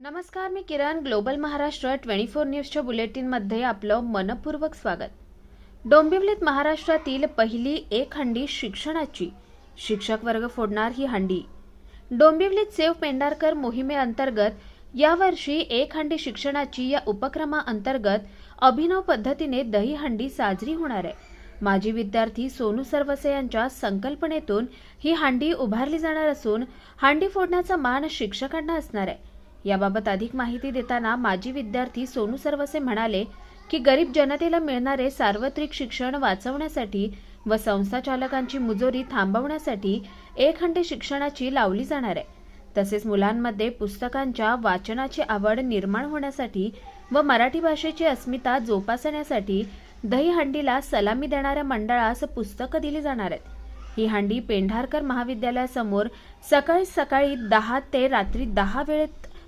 नमस्कार मी Kiran global Maharashtra twenty four न्यूजच्या बुलेटिनमध्ये आपलं मनपूर्वक स्वागत. डोंबिवलीत महाराष्ट्रातील पहिली एक हंडी शिक्षणाची शिक्षक वर्ग फोडणार ही हंडी. डोंबिवलीत सेव पेंढारकर मोहिमेअंतर्गत यावर्षी एक हंडी शिक्षणाची या उपक्रमाअंतर्गत अभिनव पद्धतीने दही हंडी साजरी होणार आहे. माजी विद्यार्थी सोनू सरवसे यांच्या संकल्पनेतून ही हांडी उभारली जाणार असून हांडी फोडण्याचा मान शिक्षकांना असणार आहे. याबाबत अधिक माहिती देताना माजी विद्यार्थी सोनू सरवसे म्हणाले की गरीब जनतेला मिळणारे सार्वत्रिक शिक्षण वाचवण्यासाठी व संस्था चालकांची मुजोरी थांबवण्यासाठी एक हंडी शिक्षणाची लावली जाणार आहे. तसेच मुलांमध्ये पुस्तकांच्या वाचनाची आवड निर्माण होण्यासाठी व मराठी भाषेची अस्मिता जोपासण्यासाठी दहीहंडीला सलामी देणाऱ्या मंडळास पुस्तकं दिली जाणार आहेत. ही हंडी पेंढारकर महाविद्यालयासमोर सकाळी सकाळी दहा ते रात्री दहा वेळेत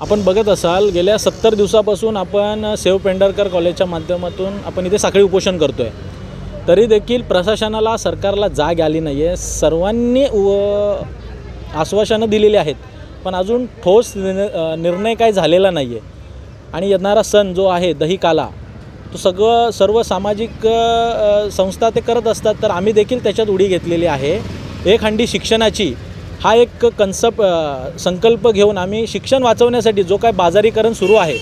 आपण बघत असाल गेल्या सत्तर दिवसापासून आपण सेव पेंढरकर कॉलेजच्या माध्यमातून आपण इथे साखळी उपोषण करतो आहे तरी देखील प्रशासनाला सरकारला जाग आली नाही आहे सर्वांनी व आश्वासनं दिलेली आहेत. पण अजून ठोस निर्णय निर्णय काय झालेला नाही आहे आणि येणारा सण जो आहे दही काला तो सगळं सर्व सामाजिक संस्था ते करत असतात. तर आम्ही देखील त्याच्यात उडी घेतलेली आहे. एक हंडी शिक्षणाची हा एक कन्सप्ट संकल्प घेऊन आम्ही शिक्षण वाचवण्यासाठी जो काय बाजारीकरण सुरू आहे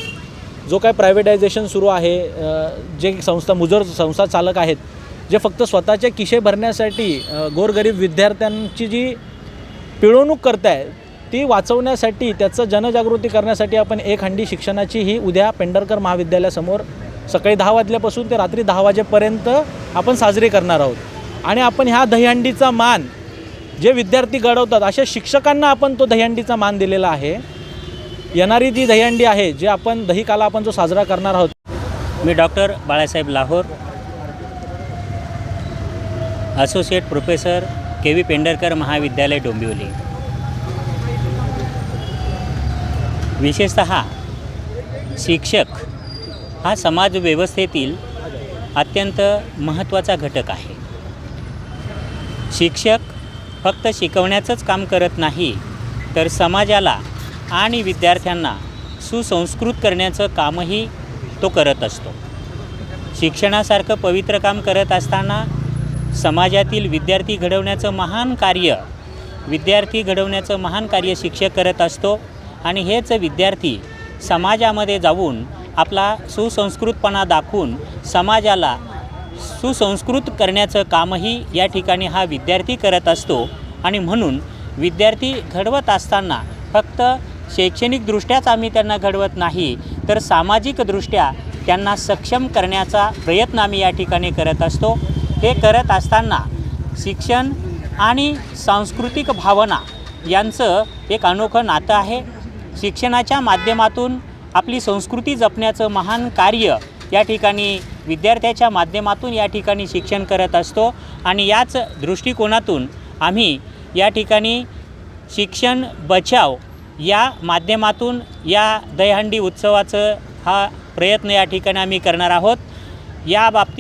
जो काय प्रायव्हेटायझेशन सुरू आहे जे संस्था मुजोर संस्था चालक आहेत जे फक्त स्वतःचे किशे भरण्यासाठी गोरगरीब विद्यार्थ्यांची जी पिळवणूक करत आहे ती वाचवण्यासाठी त्याचं जनजागृती करण्यासाठी आपण एक हंडी शिक्षणाची ही उद्या पेंढरकर महाविद्यालयासमोर सकाळी दहा वाजल्यापासून ते रात्री दहा वाजेपर्यंत आपण साजरी करणार आहोत. आणि आपण ह्या दहीहंडीचा मान जे विद्यार्थी घडवतात अशा शिक्षकांना आपण तो दहीहंडीचा मान दिलेला आहे. येणारी जी दहीहंडी आहे जे आपण दहीकाला आपण जो साजरा करणार आहोत. मी doctor Balasaheb Lahor associate professor K V Pendharkar महाविद्यालय डोंबिवली. विशेषत शिक्षक हा समाजव्यवस्थेतील अत्यंत महत्त्वाचा घटक आहे. शिक्षक फक्त शिकवण्याचंच काम करत नाही तर समाजाला आणि विद्यार्थ्यांना सुसंस्कृत करण्याचं कामही तो करत असतो. शिक्षणासारखं पवित्र काम करत असताना समाजातील विद्यार्थी घडवण्याचं महान कार्य विद्यार्थी घडवण्याचं महान कार्य शिक्षक करत असतो आणि हेच विद्यार्थी समाजामध्ये जाऊन आपला सुसंस्कृतपणा दाखवून समाजाला सुसंस्कृत करण्याचं कामही या ठिकाणी हा विद्यार्थी करत असतो. आणि म्हणून विद्यार्थी घडवत असताना फक्त शैक्षणिकदृष्ट्याच आम्ही त्यांना घडवत नाही तर सामाजिकदृष्ट्या त्यांना सक्षम करण्याचा प्रयत्न आम्ही या ठिकाणी करत असतो. हे करत असताना शिक्षण आणि सांस्कृतिक भावना यांचं एक अनोखं नातं आहे. शिक्षणाच्या माध्यमातून आपली संस्कृती जपण्याचं महान कार्य या ठिकाणी विद्यार्थ्याच्या माध्यमातून या ठिकाणी शिक्षण करत असतो आणि याच दृष्टिकोनातून आम्ही या ठिकाणी शिक्षण बचाव या माध्यमातून या दहीहंडी उत्सवाचं हा प्रयत्न या ठिकाणी आम्ही करणार आहोत. या बाबतीत